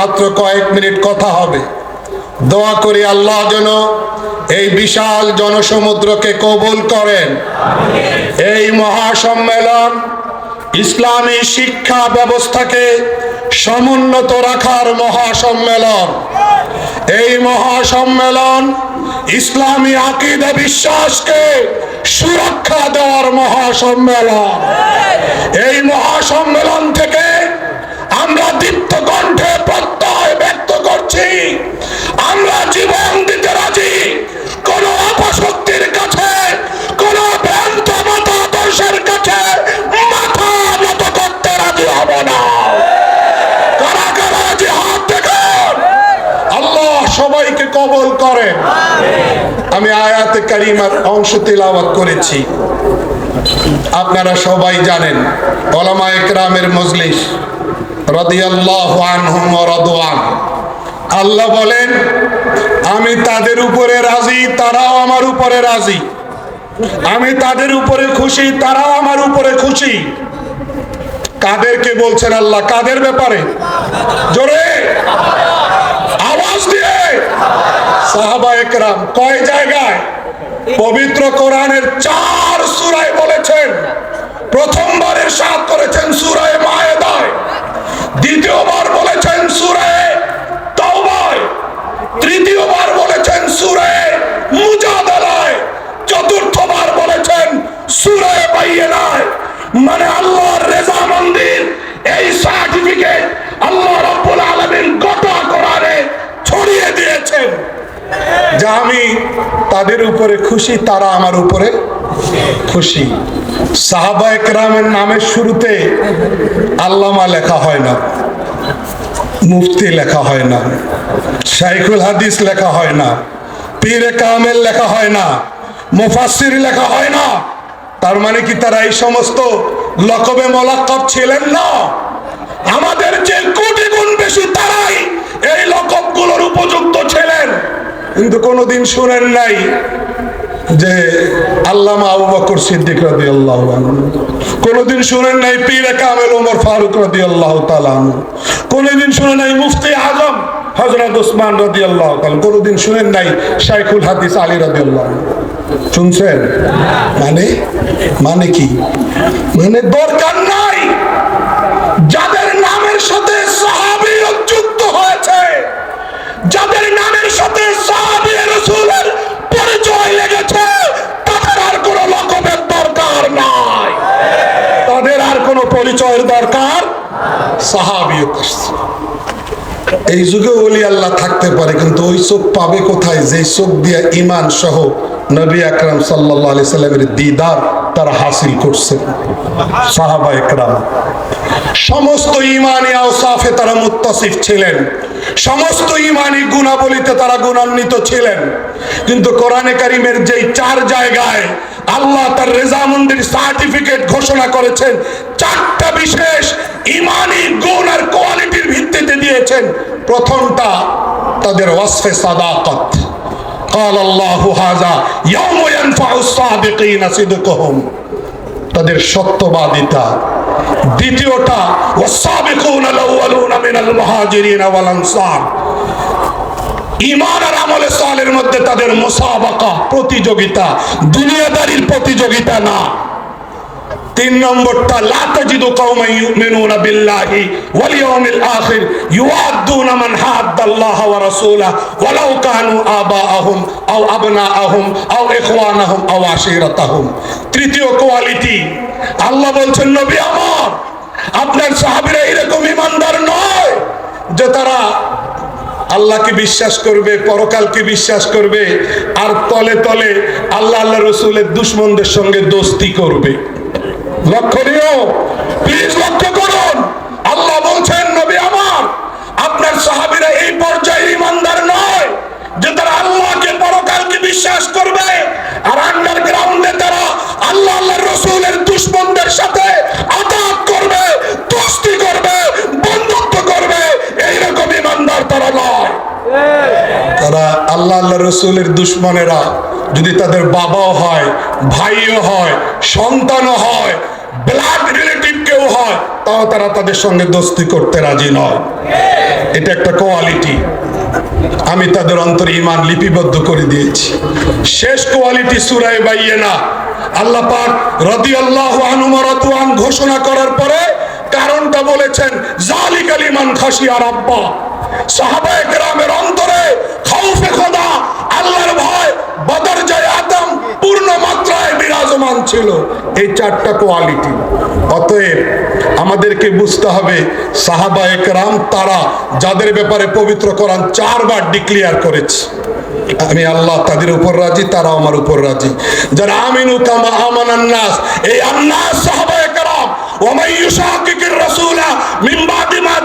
মাত্র কয়েক মিনিট কথা হবে। দোয়া করি আল্লাহ যেন এই বিশাল জনসমুদ্রকে কবুল করেন। এই মহাসম্মেলন ইসলামী শিক্ষা ব্যবস্থাকে সমুন্নত রাখার মহাসম্মেলন। এই মহাসম্মেলন ইসলামী আকিদা বিশ্বাসকে সুরক্ষা দেওয়ার মহাসম্মেলন। এই মহাসম্মেলন থেকে আমরা দীপ্ত কণ্ঠে সবাইকে কবল করেন আমি আয়াতে কারিমার অংশ তিলাওয়াত করেছি। আপনারা সবাই জানেন ওলামা একরামের মজলিস রাদিয়াল্লাহু আল্লাহ বলেন, আমি তাদের উপরে রাজি, তারাও আমার উপরে রাজি। আমি তাদের উপরে খুশি, তারাও আমার উপরে খুশি। কাদেরকে বলছেন আল্লাহ, কাদের ব্যাপারে? জোরে আওয়াজ দিয়ে সাহাবা একরাম কয় জায়গায়? পবিত্র কোরআনের চার সুরায় বলেছেন। প্রথমবারের সাথ করেছেন সূরায় আমি তাদের উপরে খুশি, তারা আমার উপরে খুশি। সাহাবা একরামের নামের শুরুতে আল্লামা লেখা হয় না, মুফতি লেখা হয় না, শাইখুল হাদিস লেখা হয় না, পীরে কামেল লেখা হয় না, মুফাসসির লেখা হয় না। তার মানে কি তারা এই সমস্ত লকবে মোলাক্কব ছিলেন না? আমাদের যে কোটি গুণ বেশি তারাই এই লকবগুলোর ছিলেন কিন্তু কোনোদিন শুনেন নাই যে আল্লামা আবু বকর সিদ্দিক রাদিয়াল্লাহু আনহু। কোনোদিন শুনেন নাই পীরে কামেল ওমর ফারুক রাদিয়াল্লাহু তাআলা আনহু। কোনোদিন শুনেন নাই মুফতি আজম হযরত ওসমান রাদিয়াল্লাহু তাআলা কোনোদিন শুনেন নাই শাইখুল হাদিস আলী রাদিয়াল্লাহু আনহু। শুনছেন? মানে? মানে কি? মানে দরকার নাই। যাদের নামের সাথে সাহাবী পরিচয়ের দরকার। এই যুগে ওলি আল্লাহ থাকতে পারে, কিন্তু ওই চোখ পাবে কোথায়? যে চোখ দিয়ে ইমান সহ নবী আকরাম সাল্লাহ আলি সাল্লামের দিদার তারা হাসিল করছে। সাহাবা একরাম, সমস্ত ইমানি আওসাফে তারা মুত্তাসিফ ছিলেন। সমস্ত ইমানি গুণাবলিতে তারা গুণান্বিত ছিলেন। কিন্তু কোরআনে কারিমের যেই চার জায়গায় আল্লাহ তার রেজামন্দির সার্টিফিকেট ঘোষণা করেছেন চারটা বিশেষ ইমানি গুণ আর কোয়ালিটির ভিত্তিতে দিয়েছেন প্রথমটা তাদের ওয়াসফে সাদাকত قال الله هذا يوم ينفع الصادقين صدقهم তাদের সত্যবাদিতা দ্বিতীয়টা والسابقون الاولون من المهاجرين والانصار ইমান আর আমলে সালের মধ্যে তাদের মোসাবাকা, প্রতিযোগিতা। দুনিয়াদারির প্রতিযোগিতা না। তিন নম্বরটা, লা তাজিদু কওমান ইউমিনুনা বিল্লাহি ওয়াল ইয়াউমিল আখির, ইউআদ্দুনা মান হাদ্দাল্লাহ ওয়া রাসূলাহু, ওয়ালাউ কানু আবাআহুম আও আবনাআহুম আও ইখওয়ানাহুম আও আশিরাতাহুম। তৃতীয় কোয়ালিটি, আল্লাহ বলছেন, নবী আমার, আপনার সাহাবীরা এরকম ইমানদার নয় যে তারা আল্লাহকে বিশ্বাস করবে, পরকালকে বিশ্বাস করবে, আর তলে তলে আল্লাহ আল্লাহ রসুলের দুশ্মনদের সঙ্গে দোস্তি করবে। লক্ষণীয়? প্লিজ লক্ষ্য করুন। আল্লাহ বলছেন, নবী আমার, আপনার সাহাবীরা এই পর্যায়ে ইমানদার নয় যে তারা আল্লাহকে, পরকালকে বিশ্বাস করবে, আর আন্ডারগ্রাউন্ডে আল্লাহ আল্লাহ রসুলের দুশ্মনেরা যদি তাদের বাবাও হয়, ভাইও হয়, সন্তানও হয় ব্লাড রিলেটিভ কেউ হয়, তাও তারা তাদের সঙ্গে দোস্তি করতে রাজি নয়। এটা একটা কোয়ালিটি আমি তাদের অন্তরে ইমান লিপিবদ্ধ করে দিয়েছি। শেষ কোয়ালিটি সুরায় বাইয়ে না আল্লাহ পাক রাদিয়াল্লাহু আনহু মারাতুয়ান ঘোষণা করার পরে কারণটা বলেছেন, জালিকাল ইমান খাশিয়া রাব্বা। সাহাবায়ে কেরামের অন্তরে করেছে। আমি আল্লাহ তাদের উপর রাজি তারা আমার উপর রাজি। যারা আমিনু কামা আমান আন্নাস সাহাবা একরাম ওমাই ইউশাকিকির রাসূলা মিন বাদি মা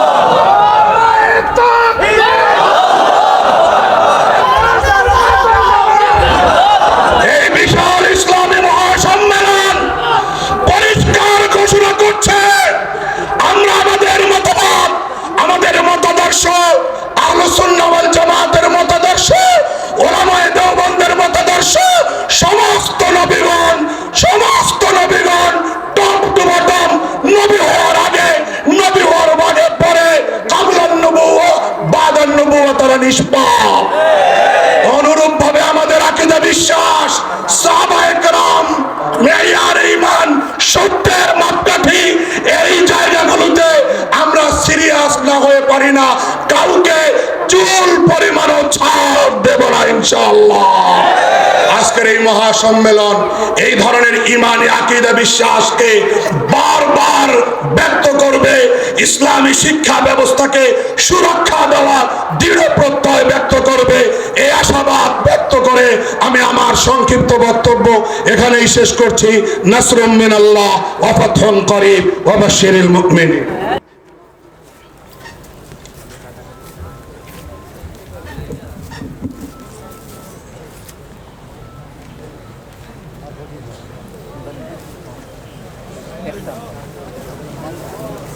অনুরূপ ভাবে আমাদের আকিদা বিশ্বাস ইমান সত্যের মাপকাঠি, এই জায়গাগুলোতে আমরা সিরিয়াস না হয়ে পারি না, কাউকে চুল পরিমাণও ছাড় দেব না ইনশাআল্লাহ। আজকের এই মহাসম্মেলন, এই ধরনের ইমানি আকিদা বিশ্বাসকে বারবার ব্যক্ত করবে, ইসলামী শিক্ষা ব্যবস্থাকে সুরক্ষা দেওয়ার দৃঢ় প্রত্যয় ব্যক্ত করবে। এই আশাবাদ ব্যক্ত করে আমি আমার সংক্ষিপ্ত বক্তব্য এখানেই শেষ করছি। নাসরুম মিনাল্লাহ, ওয়া ফাতহুন করিব, ওয়া বাশশিরিল মুমিনিন। Gracias.